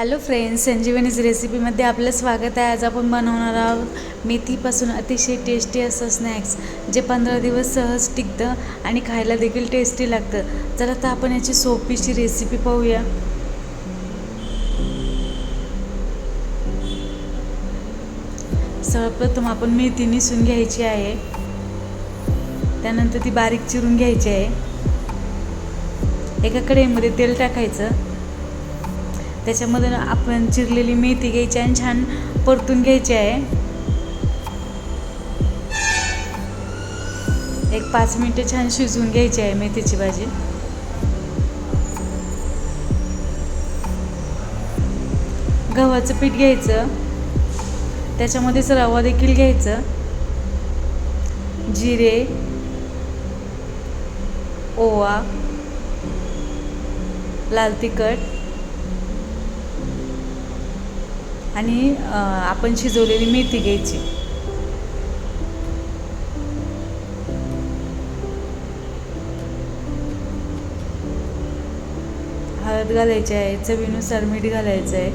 Hello friends संजीवनीज रेसिपीमध्ये आपलं स्वागत आहे. आज आपण बनवणार आहोत मेथीपासून अतिशय टेस्टी असं स्नॅक्स जे पंधरा दिवस सहज टिकतं आणि खायला देखील टेस्टी लागतं. चला तर आपण याची सोपीशी रेसिपी पाहूया. सर्वप्रथम आपण मेथी निसून घ्यायची आहे. त्यानंतर ती बारीक चिरून घ्यायची आहे. एका कढईमध्ये तेल टाकायचं. त्याच्यामध्ये आपण चिरलेली मेथी घ्यायची आणि छान परतून घ्यायची आहे. एक पाच मिनटं छान शिजवून घ्यायची आहे मेथीची भाजी. गव्हाचं पीठ घ्यायचं. त्याच्यामध्येच रवा देखील घ्यायचं. जिरे ओवा लाल तिखट आणि आपण शिजवलेली मेथी घ्यायची. हळद घालायची आहे चवीनुसार मीठ घालायचं आहे.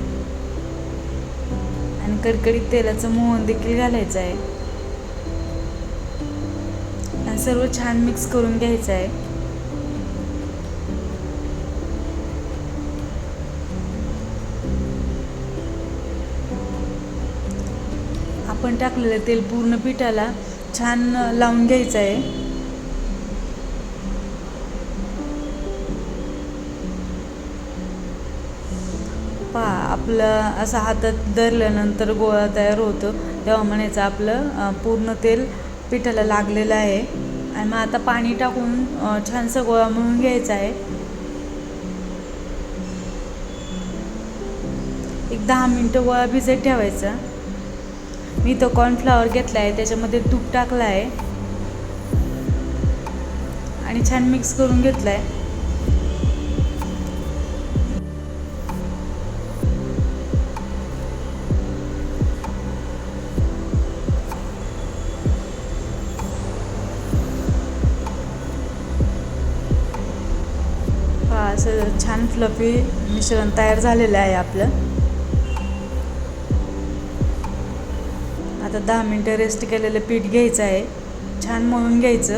आणि कडकडीत तेलाचं मोहन देखील घालायचं आहे. आणि सर्व छान मिक्स करून घ्यायचं आहे. आपण टाकलेलं तेल पूर्ण पिठाला छान लावून घ्यायचं आहे. पहा आपलं असं हातात धरल्यानंतर गोळा तयार होतो. तेव्हा म्हणायचं आपलं पूर्ण तेल पिठाला लागलेलं आहे. आणि मग आता पाणी टाकून छानसा गोळा म्हणून घ्यायचा आहे. एक दहा मिनटं गोळा भिजत ठेवायचा. मी तो कॉर्नफ्लावर घेतला आहे त्याच्यामध्ये तूप टाकलं आहे आणि छान मिक्स करून घेतलं आहे असं छान फ्लफी मिश्रण तयार झालेलं आहे आपलं. आता दहा मिनटं रेस्ट केलेलं पीठ घ्यायचं आहे. छान मळून घ्यायचं.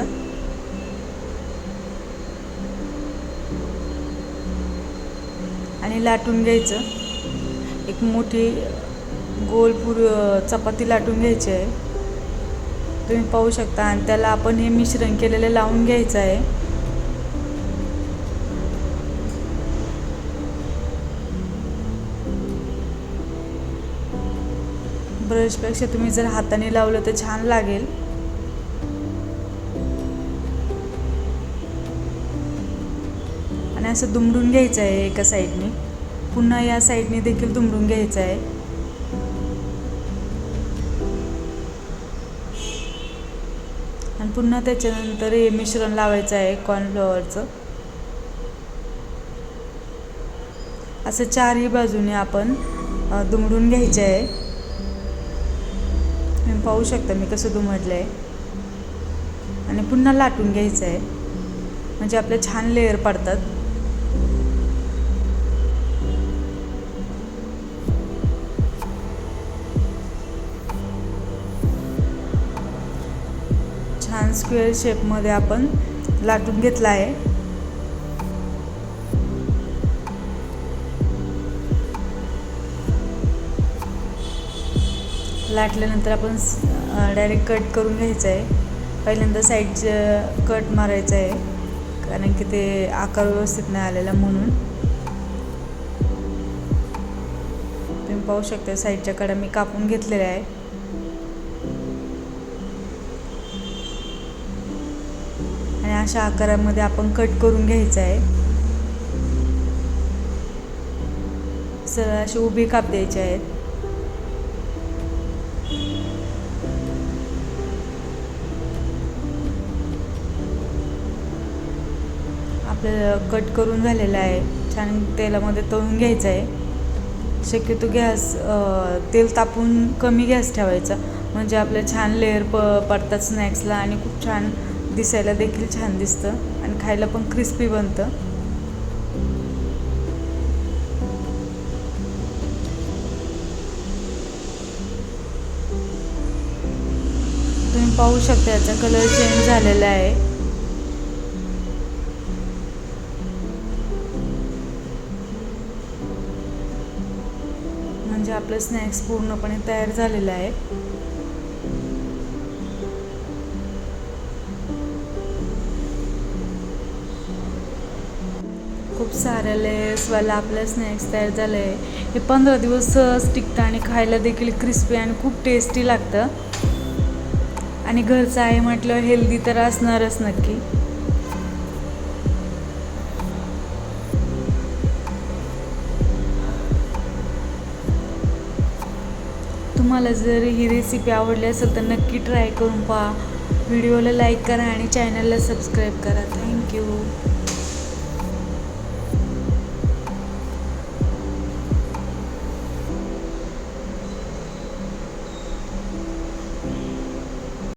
आणि लाटून घ्यायचं. एक मोठी गोल पूर चपाती लाटून घ्यायची आहे. तुम्ही पाहू शकता. आणि त्याला आपण हे मिश्रण केलेलं लावून घ्यायचं आहे. ब्रशपेक्षा तुम्ही जर हाताने लावलं तर छान लागेल. आणि असं दुमडून घ्यायचं आहे एका साईडने. पुन्हा या साईडने देखील दुमडून घ्यायचं आहे. आणि पुन्हा त्याच्यानंतर हे मिश्रण लावायचं आहे कॉर्नफ्लॉवरचं असं चारही बाजूने आपण दुमडून घ्यायचे आहे. तुम्ही पाहू शकता मी कसं दुमडलं आहे आणि पुन्हा लाटून घ्यायचं आहे म्हणजे आपले छान लेअर पडतात. छान स्क्वेअर शेपमध्ये आपण लाटून घेतला आहे लाटल्यानंतर आपण डायरेक्ट कट करून घ्यायचं आहे. पहिल्यांदा साईडचं कट मारायचं आहे. कारण की ते आकार व्यवस्थित नाही आलेला म्हणून. तुम्ही पाहू शकता साईडच्या कडा मी कापून घेतलेल्या आहे. आणि अशा आकारामध्ये आपण कट करून घ्यायचं आहे. सरळ अशी उभी काप द्यायचे आहेत. आपल्याला कट करून झालेला आहे. छान तेलामध्ये तळून घ्यायचं आहे. शक्यतो गॅस तेल तापून कमी गॅस ठेवायचा. म्हणजे आपल्या छान लेअर प पडतात स्नॅक्सला आणि खूप छान दिसायला देखील छान दिसतं आणि खायला पण क्रिस्पी बनतं. तुम्ही पाहू शकता याचा कलर चेंज झालेला आहे. म्हणजे आपलं स्नॅक्स पूर्णपणे तयार झालेलं आहे. खूप साऱ्या लेयर्सवाला आपलं स्नॅक्स तयार झालं आहे हे पंधरा दिवस सहज टिकतं आणि खायला देखील क्रिस्पी आणि खूप टेस्टी लागतं. आणि घरचं आहे म्हटलं हेल्दी तर असणारच नक्की. तुम्हाला जर ही रेसिपी आवडली असेल तर नक्की ट्राय करून पहा. व्हिडिओला लाईक करा आणि चॅनलला सबस्क्राईब करा. थँक्यू